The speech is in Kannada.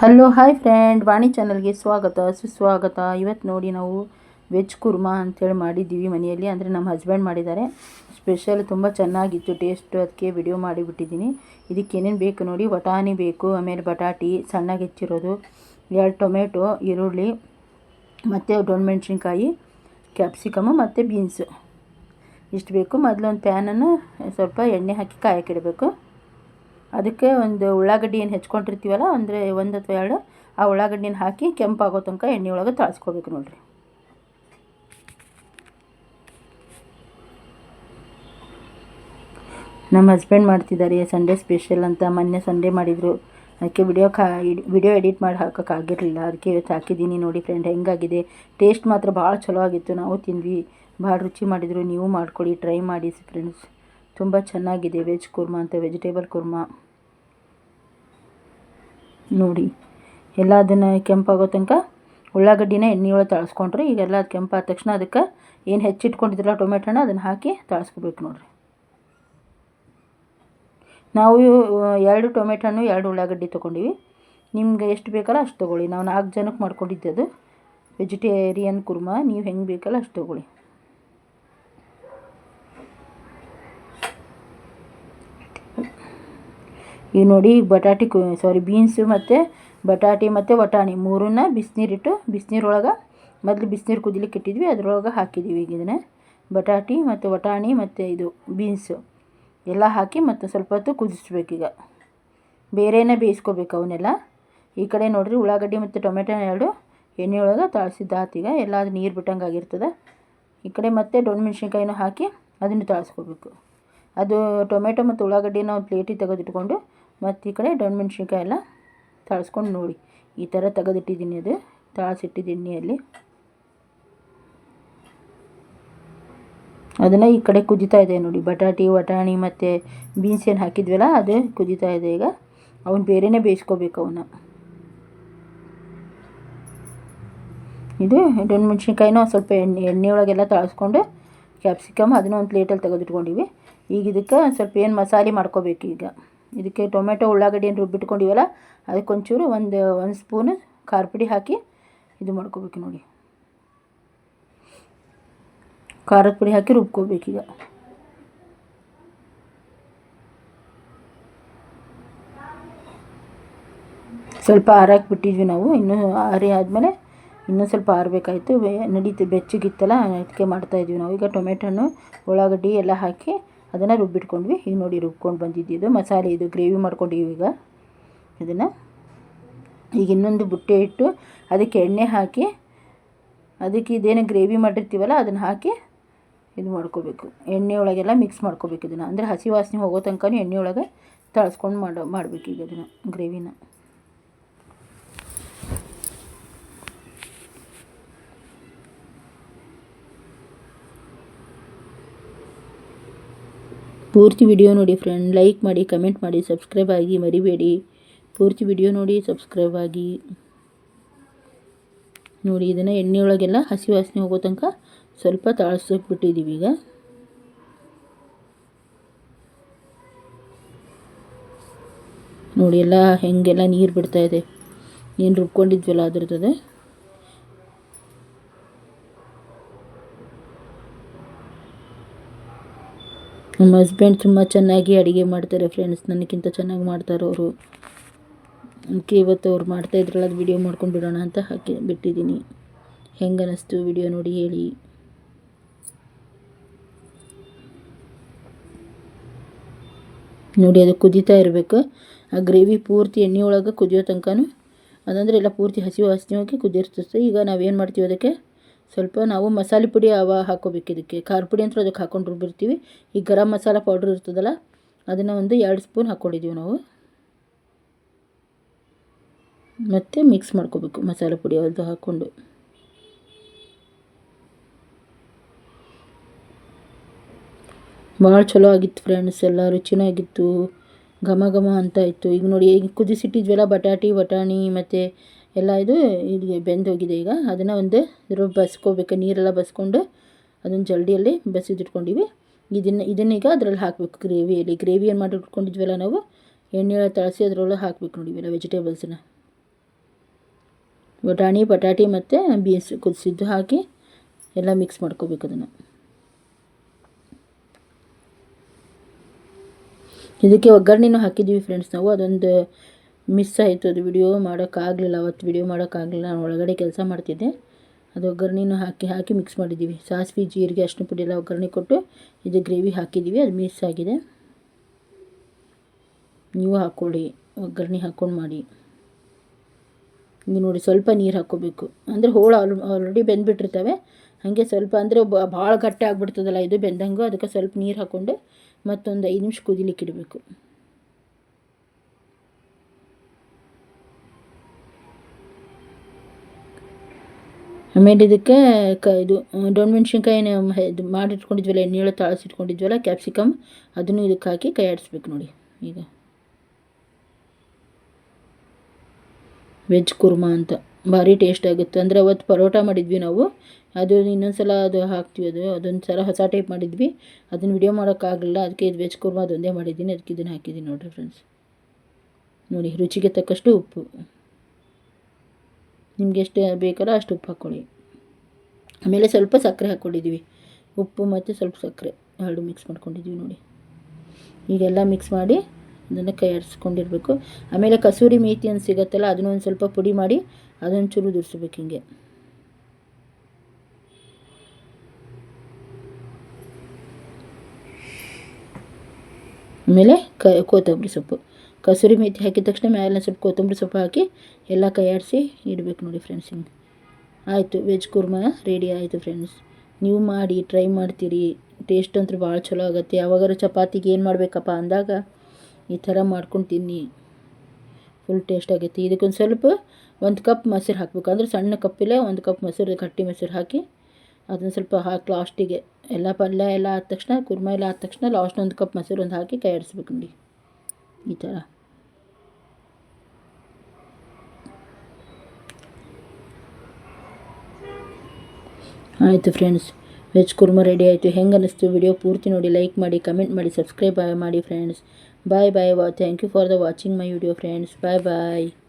ಹಲೋ ಹಾಯ್ ಫ್ರೆಂಡ್ ವಾಣಿ ಚಾನಲ್ಗೆ ಸ್ವಾಗತ, ಸುಸ್ವಾಗತ. ಇವತ್ತು ನೋಡಿ ನಾವು ವೆಜ್ ಕುರ್ಮಾ ಅಂತೇಳಿ ಮಾಡಿದ್ದೀವಿ ಮನೆಯಲ್ಲಿ. ಅಂದರೆ ನಮ್ಮ ಹಸ್ಬೆಂಡ್ ಮಾಡಿದ್ದಾರೆ. ಸ್ಪೆಷಲ್ ತುಂಬ ಚೆನ್ನಾಗಿತ್ತು ಟೇಸ್ಟ್ ಅದಕ್ಕೆ ವಿಡಿಯೋ ಮಾಡಿಬಿಟ್ಟಿದ್ದೀನಿ. ಇದಕ್ಕೆ ಏನೇನು ಬೇಕು ನೋಡಿ. ವಟಾಣಿ ಬೇಕು, ಆಮೇಲೆ ಬಟಾಟಿ, ಸಣ್ಣಗೆ ಹೆಚ್ಚಿರೋದು, ಎರಡು ಟೊಮೆಟೊ, ಈರುಳ್ಳಿ, ಮತ್ತು ಮೆಣಸಿನ್ಕಾಯಿ ಕ್ಯಾಪ್ಸಿಕಮು ಮತ್ತು ಬೀನ್ಸು ಇಷ್ಟು ಬೇಕು. ಮೊದಲೊಂದು ಪ್ಯಾನನ್ನು ಸ್ವಲ್ಪ ಎಣ್ಣೆ ಹಾಕಿ ಕಾಯಕ್ಕಿಡಬೇಕು ಅದಕ್ಕೆ ಒಂದು ಉಳ್ಳಾಗಡ್ಡಿ ಏನು ಹೆಚ್ಕೊಂಡಿರ್ತೀವಲ್ಲ, ಅಂದರೆ ಒಂದು ಅಥವಾ ಎರಡು, ಆ ಉಳ್ಳಾಗಡ್ಡಿನ ಹಾಕಿ ಕೆಂಪಾಗೋ ತನಕ ಎಣ್ಣೆ ಒಳಗೆ ತಾಳ್ಸ್ಕೊಬೇಕು ನೋಡಿರಿ. ನಮ್ಮ ಹಸ್ಬೆಂಡ್ ಮಾಡ್ತಿದ್ದಾರೆ ಸಂಡೇ ಸ್ಪೆಷಲ್ ಅಂತ, ಮೊನ್ನೆ ಸಂಡೇ ಮಾಡಿದರು. ಅದಕ್ಕೆ ವಿಡಿಯೋ ಕಾ, ವಿಡಿಯೋ ಎಡಿಟ್ ಮಾಡಿ ಹಾಕೋಕ್ಕಾಗಿರಲಿಲ್ಲ ಅದಕ್ಕೆ ಇವತ್ತು ಹಾಕಿದ್ದೀನಿ ನೋಡಿ ಫ್ರೆಂಡ್ ಹೆಂಗಾಗಿದೆ? ಟೇಸ್ಟ್ ಮಾತ್ರ ಭಾಳ ಚಲೋ ಆಗಿತ್ತು. ನಾವು ತಿಂದ್ವಿ. ಭಾಳ ರುಚಿ ಮಾಡಿದರು. ನೀವು ಮಾಡಿಕೊಡಿ ಟ್ರೈ ಮಾಡಿ ಫ್ರೆಂಡ್ಸ್ ತುಂಬ ಚೆನ್ನಾಗಿದೆ ವೆಜ್ ಕುರ್ಮಾ ಅಂತ ವೆಜಿಟೇಬಲ್ ಕುರ್ಮಾ. ನೋಡಿ. ಎಲ್ಲ ಅದನ್ನು ಕೆಂಪಾಗೋ ತನಕ ಉಳ್ಳಾಗಡ್ಡಿನ ಎಣ್ಣೆಯೊಳಗೆ ತಳಿಸ್ಕೊಂಡ್ರಿ ಈಗೆಲ್ಲ ಅದು ಕೆಂಪಾದ ತಕ್ಷಣ ಅದಕ್ಕೆ ಏನು ಹೆಚ್ಚಿಟ್ಕೊಂಡಿದ್ರಲ್ಲ ಟೊಮೆಟೊನ ಅದನ್ನು ಹಾಕಿ ತಳಿಸ್ಕೋಬೇಕು ನೋಡಿರಿ. ನಾವು ಎರಡು ಟೊಮೆಟೊನು ಎರಡು ಉಳ್ಳಾಗಡ್ಡಿ ತೊಗೊಂಡಿವಿ. ನಿಮ್ಗೆ ಎಷ್ಟು ಬೇಕಲ್ಲ ಅಷ್ಟು ತೊಗೊಳ್ಳಿ. ನಾವು ನಾಲ್ಕು ಜನಕ್ಕೆ ಮಾಡ್ಕೊಂಡಿದ್ದೆ ಅದು. ವೆಜಿಟೇರಿಯನ್ ಕುರ್ಮಾ, ನೀವು ಹೆಂಗೆ ಬೇಕಲ್ಲ ಅಷ್ಟು ತೊಗೊಳ್ಳಿ. ಈಗ ನೋಡಿ ಬಟಾಟಿ ಕು ಸಾರಿ ಬೀನ್ಸು ಮತ್ತು ಬಟಾಟಿ ಮತ್ತು ವಟಾಣಿ ಮೂರನ್ನ ಬಿಸಿನೀರಿಟ್ಟು, ಬಿಸಿನೀರೊಳಗೆ ಮೊದಲು ಬಿಸಿನೀರು ಕುದಿಲಿಕ್ಕೆ ಇಟ್ಟಿದ್ವಿ, ಅದರೊಳಗೆ ಹಾಕಿದ್ದೀವಿ ಈಗ ಇದನ್ನು. ಬಟಾಟಿ ಮತ್ತು ವಟಾಣಿ ಮತ್ತು ಇದು ಬೀನ್ಸು ಎಲ್ಲ ಹಾಕಿ ಮತ್ತು ಸ್ವಲ್ಪ ಹೊತ್ತು ಕುದಿಸ್ಬೇಕೀಗ ಬೇರೆನೇ ಬೇಯಿಸ್ಕೋಬೇಕು ಅವನ್ನೆಲ್ಲ. ಈ ಕಡೆ ನೋಡಿರಿ ಉಳ್ಳಾಗಡ್ಡಿ ಮತ್ತು ಟೊಮೆಟೊ ಎರಡು ಎಣ್ಣೆಯೊಳಗೆ ಒಳಗೆ ಆತೀಗ ಎಲ್ಲ ಅದು ನೀರು ಬಿಟ್ಟಂಗೆ ಆಗಿರ್ತದೆ ಈ ಕಡೆ ಮತ್ತೆ ಡೊಣ್ಣ ಮೆಣಸಿನ್ಕಾಯಿನೂ ಹಾಕಿ ಅದನ್ನು ತಾಳ್ಸ್ಕೋಬೇಕು. ಅದು ಟೊಮೆಟೊ ಮತ್ತು ಉಳ್ಳಾಗಡ್ಡಿನ ಒಂದು ಪ್ಲೇಟಿಗೆ ತೆಗೆದಿಟ್ಕೊಂಡು ಮತ್ತು ಈ ಕಡೆ ಮೆಣಸಿನ್ಕಾಯಿ ಎಲ್ಲ ತಾಳ್ಸ್ಕೊಂಡು ನೋಡಿ. ಈ ಥರ ತೆಗೆದಿಟ್ಟಿದ್ದೀನಿ ಅದು. ತಾಳ್ಸಿಟ್ಟಿದ್ದೀನಿ ಅಲ್ಲಿ. ಅದನ್ನು ಈ ಕಡೆ ಕುದಿತಾ ಇದೆ ನೋಡಿ. ಬಟಾಟಿ, ವಟಾಣಿ ಮತ್ತು ಬೀನ್ಸ್ ಏನು ಹಾಕಿದ್ವಲ್ಲ, ಅದು ಕುದಿತಾ ಇದೆ ಈಗ. ಅವನು ಬೇರೆನೇ ಬೇಯಿಸ್ಕೋಬೇಕು ಅವನ್ನ. ಇದು ಮೆಣಸಿನ್ಕಾಯಿನೂ ಸ್ವಲ್ಪ ಎಣ್ಣೆ ಎಣ್ಣೆ ಒಳಗೆಲ್ಲ ತಾಳಿಸ್ಕೊಂಡು ಕ್ಯಾಪ್ಸಿಕಮ್ ಅದನ್ನು ಒಂದು ಪ್ಲೇಟಲ್ಲಿ ತೆಗೆದಿಟ್ಕೊಂಡಿವಿ. ಈಗ ಇದಕ್ಕೆ ಸ್ವಲ್ಪ ಏನು ಮಸಾಲೆ ಮಾಡ್ಕೋಬೇಕು ಈಗ. ಇದಕ್ಕೆ ಟೊಮೆಟೊ, ಉಳ್ಳಾಗಡ್ಡಿ ಏನು ರುಬ್ಬಿಟ್ಕೊಂಡಿವಲ್ಲ ಅದಕ್ಕೆ ಒಂಚೂರು ಒಂದು ಒಂದು ಸ್ಪೂನು ಖಾರ ಪುಡಿ ಹಾಕಿ ಇದು ಮಾಡ್ಕೋಬೇಕು ನೋಡಿ. ಖಾರದ ಪುಡಿ ಹಾಕಿ ರುಬ್ಕೋಬೇಕೀಗ ಸ್ವಲ್ಪ ಆರಾಕಿ ಬಿಟ್ಟಿದ್ವಿ ನಾವು, ಇನ್ನೂ ಆರಿ ಆದಮೇಲೆ ಇನ್ನೂ ಸ್ವಲ್ಪ ಆರಬೇಕಾಯಿತು. ನಡೀತು, ಬೆಚ್ಚಗಿತ್ತಲ್ಲ, ಅದಕ್ಕೆ ಮಾಡ್ತಾಯಿದ್ವಿ ನಾವು. ಈಗ ಟೊಮೆಟೊನು, ಉಳ್ಳಾಗಡ್ಡಿ ಎಲ್ಲ ಹಾಕಿ ಅದನ್ನು ರುಬ್ಬಿಟ್ಕೊಂಡ್ವಿ. ಈಗ ನೋಡಿ ರುಬ್ಕೊಂಡು ಬಂದಿದ್ದು ಮಸಾಲೆ ಇದು ಗ್ರೇವಿ ಮಾಡ್ಕೊಂಡಿವಿ ಈಗ. ಇದನ್ನು. ಈಗ ಇನ್ನೊಂದು ಬುಟ್ಟೆ ಇಟ್ಟು ಅದಕ್ಕೆ ಎಣ್ಣೆ ಹಾಕಿ, ಅದಕ್ಕೆ ಇದೇನು ಗ್ರೇವಿ ಮಾಡಿರ್ತೀವಲ್ಲ, ಅದನ್ನು ಹಾಕಿ ಇದು ಮಾಡ್ಕೋಬೇಕು. ಎಣ್ಣೆ ಒಳಗೆಲ್ಲ ಮಿಕ್ಸ್ ಮಾಡ್ಕೋಬೇಕು ಇದನ್ನು. ಅಂದರೆ ಹಸಿ ವಾಸನೆ ಹೋಗೋ ತನಕ ಎಣ್ಣೆ ಒಳಗೆ ತಳ್ಸ್ಕೊಂಡು ಮಾಡೋ, ಮಾಡಬೇಕು ಈಗ ಅದನ್ನು ಗ್ರೇವಿನ ಪೂರ್ತಿ ವಿಡಿಯೋ ನೋಡಿ ಫ್ರೆಂಡ್ ಲೈಕ್ ಮಾಡಿ ಕಮೆಂಟ್ ಮಾಡಿ ಸಬ್ಸ್ಕ್ರೈಬ್ ಆಗಿ ಮರಿಬೇಡಿ. ಪೂರ್ತಿ ವಿಡಿಯೋ ನೋಡಿ ಸಬ್ಸ್ಕ್ರೈಬ್ ಆಗಿ. ನೋಡಿ, ಇದನ್ನು ಎಣ್ಣೆಯೊಳಗೆಲ್ಲ ಹಸಿ ವಾಸನೆ ಹೋಗೋ ತನಕ ಸ್ವಲ್ಪ ತಾಳಿಸ್ಬಿಟ್ಟಿದ್ದೀವಿ ಈಗ. ನೋಡಿ, ಎಲ್ಲ ಹೆಂಗೆಲ್ಲ ನೀರು ಬಿಡ್ತಾಯಿದೆ ಏನು ರುಬ್ಕೊಂಡಿದ್ವಲ್ಲ ಅದ್ರದ್ದು ನಮ್ಮ ಹಸ್ಬೆಂಡ್ ತುಂಬ ಚೆನ್ನಾಗಿ ಅಡುಗೆ ಮಾಡ್ತಾರೆ ಫ್ರೆಂಡ್ಸ್ ನನಗಿಂತ ಚೆನ್ನಾಗಿ ಮಾಡ್ತಾರೆ ಅವರು. ಅದಕ್ಕೆ ಇವತ್ತು ಅವ್ರು ಮಾಡ್ತಾಯಿದ್ರಲ್ಲ ಅದು ವಿಡಿಯೋ ಮಾಡ್ಕೊಂಡು ಬಿಡೋಣ ಅಂತ ಹಾಕಿ ಬಿಟ್ಟಿದ್ದೀನಿ. ಹೆಂಗೆ ಅನ್ನಿಸ್ತು ವಿಡಿಯೋ ನೋಡಿ ಹೇಳಿ. ನೋಡಿ, ಅದು ಕುದೀತಾ ಇರಬೇಕು. ಆ ಗ್ರೇವಿ ಪೂರ್ತಿ ಎಣ್ಣೆ ಒಳಗೆ ಕುದಿಯೋ ತನಕನೂ, ಅದಂದರೆ ಎಲ್ಲ ಪೂರ್ತಿ ಹಸಿವು ಹಸಿವಾಗಿ ಹೋಗಿ ಕುದಿರ್ತದೆ ಈಗ ನಾವೇನು ಮಾಡ್ತೀವಿ ಅದಕ್ಕೆ ಸ್ವಲ್ಪ ನಾವು ಮಸಾಲೆ ಪುಡಿ ಅವ ಹಾಕೋಬೇಕು ಇದಕ್ಕೆ. ಖಾರ ಪುಡಿ ಅಂತ ಅದಕ್ಕೆ ಹಾಕೊಂಡು ರುಬ್ಬಿರ್ತೀವಿ ಈ ಗರಂ ಮಸಾಲ ಪೌಡ್ರ್ ಇರ್ತದಲ್ಲ, ಅದನ್ನು ಒಂದು ಎರಡು ಸ್ಪೂನ್ ಹಾಕ್ಕೊಂಡಿದ್ದೀವಿ ನಾವು. ಮತ್ತು ಮಿಕ್ಸ್ ಮಾಡ್ಕೋಬೇಕು ಮಸಾಲೆ ಪುಡಿ ಅದು ಹಾಕ್ಕೊಂಡು ಭಾಳ ಚಲೋ ಆಗಿತ್ತು ಫ್ರೆಂಡ್ಸ್ ಎಲ್ಲ ರುಚಿನಾಗಿತ್ತು ಘಮ ಘಮ ಅಂತ ಇತ್ತು. ಈಗ ನೋಡಿ, ಈಗ ಕುದಿಸಿಟ್ಟಿದ್ವಲ್ಲ ಬಟಾಟಿ ಬಟಾಣಿ ಮತ್ತು ಎಲ್ಲ ಇದು ಇದು ಬೆಂದೋಗಿದೆ ಈಗ. ಅದನ್ನು ಒಂದು ಇದ್ರ ಬಸ್ಕೋಬೇಕು, ನೀರೆಲ್ಲ ಬಸ್ಕೊಂಡು ಅದನ್ನು ಜಲ್ಡಿಯಲ್ಲಿ ಬಸಿದಿಟ್ಕೊಂಡಿವಿ ಇದನ್ನು ಇದನ್ನೀಗ ಅದರಲ್ಲಿ ಹಾಕಬೇಕು ಗ್ರೇವಿಯಲ್ಲಿ ಗ್ರೇವಿ ಏನು ಮಾಡಿ ಇಟ್ಕೊಂಡಿದ್ವಲ್ಲ ನಾವು? ಎಣ್ಣೆ ತಳಸಿ ಅದರೊಳಗೆ ಹಾಕ್ಬೇಕು ನೋಡಿ ಎಲ್ಲ ವೆಜಿಟೇಬಲ್ಸನ್ನ ಬಟಾಣಿ ಬಟಾಟಿ ಮತ್ತು ಬೀನ್ಸ್ ಕುದಿಸಿದ್ದು ಹಾಕಿ ಎಲ್ಲ ಮಿಕ್ಸ್ ಮಾಡ್ಕೋಬೇಕು ಅದನ್ನು. ಇದಕ್ಕೆ ಒಗ್ಗರಣೆನೂ ಹಾಕಿದ್ದೀವಿ ಫ್ರೆಂಡ್ಸ್ ನಾವು. ಅದೊಂದು ಮಿಸ್ ಆಯಿತು ಅದು ವಿಡಿಯೋ ಮಾಡೋಕ್ಕಾಗಲಿಲ್ಲ, ಅವತ್ತು ವಿಡಿಯೋ ಮಾಡೋಕ್ಕಾಗಲಿಲ್ಲ, ನಾನು ಒಳಗಡೆ ಕೆಲಸ ಮಾಡ್ತಿದ್ದೆ. ಅದು ಒಗ್ಗರಣೆನೂ ಹಾಕಿ ಹಾಕಿ ಮಿಕ್ಸ್ ಮಾಡಿದ್ದೀವಿ. ಸಾಸಿವೆ, ಜೀರಿಗೆ ಅಷ್ಟು ಪುಡಿ ಎಲ್ಲ ಒಗ್ಗರಣೆ ಕೊಟ್ಟು ಇದು ಗ್ರೇವಿ ಹಾಕಿದ್ದೀವಿ, ಅದು ಮಿಸ್ ಆಗಿದೆ. ನೀವು ಹಾಕ್ಕೊಳ್ಳಿ, ಒಗ್ಗರಣೆ ಹಾಕ್ಕೊಂಡು ಮಾಡಿ. ನೀವು ನೋಡಿ ಸ್ವಲ್ಪ ನೀರು ಹಾಕ್ಕೋಬೇಕು. ಅಂದರೆ ಹೋಳು ಆಲ್ ಆಲ್ರೆಡಿ ಬೆಂದ್ಬಿಟ್ಟಿರ್ತವೆ. ಹಾಗೆ ಸ್ವಲ್ಪ ಅಂದರೆ ಭಾಳ ಗಟ್ಟಿ ಆಗಿಬಿಡ್ತದಲ್ಲ ಇದು ಬೆಂದಂಗೂ, ಅದಕ್ಕೆ ಸ್ವಲ್ಪ ನೀರು ಹಾಕ್ಕೊಂಡು ಮತ್ತೊಂದು ಐದು ನಿಮಿಷ ಕುದಿಲಿಕ್ಕೆ ಇಡಬೇಕು ಆಮೇಲೆ ಇದಕ್ಕೆ ಕ ಇದು ಡೊಣ್ ಮೆಣಸಿನ್ಕಾಯಿನ ಇದು ಮಾಡಿಟ್ಕೊಂಡಿದ್ವಲ್ಲ ಎಣ್ಣೆ ತಾಳಿಸಿಟ್ಕೊಂಡಿದ್ವಲ್ಲ ಕ್ಯಾಪ್ಸಿಕಮ್ ಅದನ್ನು ಇದಕ್ಕೆ ಹಾಕಿ ಕೈ ಆಡಿಸ್ಬೇಕು ನೋಡಿ, ಈಗ. ವೆಜ್ ಕುರ್ಮಾ ಅಂತ, ಭಾರಿ ಟೇಸ್ಟ್ ಆಗುತ್ತೆ. ಅಂದರೆ ಅವತ್ತು ಪರೋಟ ಮಾಡಿದ್ವಿ ನಾವು, ಅದು ಇನ್ನೊಂದು ಸಲ ಅದು ಹಾಕ್ತೀವಿ ಅದು ಅದೊಂದು ಸಲ ಹೊಸ ಟೈಪ್ ಮಾಡಿದ್ವಿ. ಅದನ್ನು ವಿಡಿಯೋ ಮಾಡೋಕ್ಕಾಗಲಿಲ್ಲ ಅದಕ್ಕೆ ಇದು ವೆಜ್ ಕುರ್ಮಾ ಅದೊಂದೇ ಮಾಡಿದ್ದೀನಿ, ಅದಕ್ಕೆ ಇದನ್ನು ಹಾಕಿದ್ದೀನಿ ನೋಡಿರಿ ಫ್ರೆಂಡ್ಸ್ ನೋಡಿ, ರುಚಿಗೆ ತಕ್ಕಷ್ಟು ಉಪ್ಪು. ನಿಮ್ಗೆ ಎಷ್ಟು ಬೇಕಲ್ಲ ಅಷ್ಟು ಉಪ್ಪು ಹಾಕ್ಕೊಳ್ಳಿ. ಆಮೇಲೆ ಸ್ವಲ್ಪ ಸಕ್ಕರೆ ಹಾಕ್ಕೊಂಡಿದ್ದೀವಿ ಉಪ್ಪು ಮತ್ತು ಸ್ವಲ್ಪ ಸಕ್ಕರೆ. ಎರಡು ಮಿಕ್ಸ್ ಮಾಡ್ಕೊಂಡಿದ್ದೀವಿ ನೋಡಿ. ಈಗೆಲ್ಲ ಮಿಕ್ಸ್ ಮಾಡಿ ಅದನ್ನು ಕೈ ಆಡಿಸ್ಕೊಂಡಿರಬೇಕು ಆಮೇಲೆ ಕಸೂರಿ ಮೇಥಿ ಅಂತ ಸಿಗುತ್ತಲ್ಲ, ಅದನ್ನು ಒಂದು ಸ್ವಲ್ಪ ಪುಡಿ ಮಾಡಿ ಅದನ್ನು ಚೂರು ದುರ್ಸ್ಬೇಕು ಹಿಂಗೆ. ಆಮೇಲೆ ಕ ಕೊತ್ತಂಬರಿ ಸೊಪ್ಪು. ಕಸೂರಿ ಮೇಥಿ ಹಾಕಿದ ತಕ್ಷಣ ಮೇಲೆ ಸ್ವಲ್ಪ ಕೊತ್ತಂಬರಿ ಸೊಪ್ಪು ಹಾಕಿ ಎಲ್ಲ ಕೈಯಾಡಿಸಿ ಇಡಬೇಕು ನೋಡಿ ಫ್ರೆಂಡ್ಸ್ ಹಿಂಗೆ. ಆಯಿತು ವೆಜ್ ಕುರ್ಮಾ ರೆಡಿ ಆಯಿತು ಫ್ರೆಂಡ್ಸ್ ನೀವು ಮಾಡಿ ಟ್ರೈ ಮಾಡ್ತೀರಿ. ಟೇಸ್ಟ್ ಅಂತೂ ಭಾಳ ಚಲೋ ಆಗುತ್ತೆ. ಯಾವಾಗಾರು ಚಪಾತಿಗೆ ಏನು ಮಾಡಬೇಕಪ್ಪ ಅಂದಾಗ ಈ ಥರ ಮಾಡ್ಕೊಂಡು ತಿನ್ನಿ. ಫುಲ್ ಟೇಸ್ಟ್ ಆಗೈತಿ ಇದಕ್ಕೊಂದು ಸ್ವಲ್ಪ ಒಂದು ಕಪ್ ಮೊಸರು ಹಾಕ್ಬೇಕು. ಅಂದರೆ ಸಣ್ಣ ಕಪ್ಪಿಲ್ಲ ಒಂದು ಕಪ್ ಮೊಸರು, ಗಟ್ಟಿ ಮೊಸರು ಹಾಕಿ ಅದನ್ನು ಸ್ವಲ್ಪ ಹಾಕಿ ಲಾಸ್ಟಿಗೆ ಎಲ್ಲ ಪಲ್ಯ ಎಲ್ಲ ಆದ ತಕ್ಷಣ, ಕುರ್ಮ ಎಲ್ಲ ಆದ ತಕ್ಷಣ ಲಾಸ್ಟ್ ಒಂದು ಕಪ್ ಮೊಸರು ಒಂದು ಹಾಕಿ ಕೈ ಆಡಿಸ್ಬೇಕು ನೋಡಿ. ಈ ಥರ ಆಯಿತು ಫ್ರೆಂಡ್ಸ್ ವೆಜ್ ಕುರ್ಮ ರೆಡಿ ಆಯಿತು. ಹೆಂಗೆ ಅನ್ನಿಸ್ತು ವಿಡಿಯೋ ಪೂರ್ತಿ ನೋಡಿ ಲೈಕ್ ಮಾಡಿ ಕಮೆಂಟ್ ಮಾಡಿ ಸಬ್ಸ್ಕ್ರೈಬ್ ಮಾಡಿ ಫ್ರೆಂಡ್ಸ್ ಬಾಯ್ ಬಾಯ್ ವಾ thank you for the watching my video friends bye bye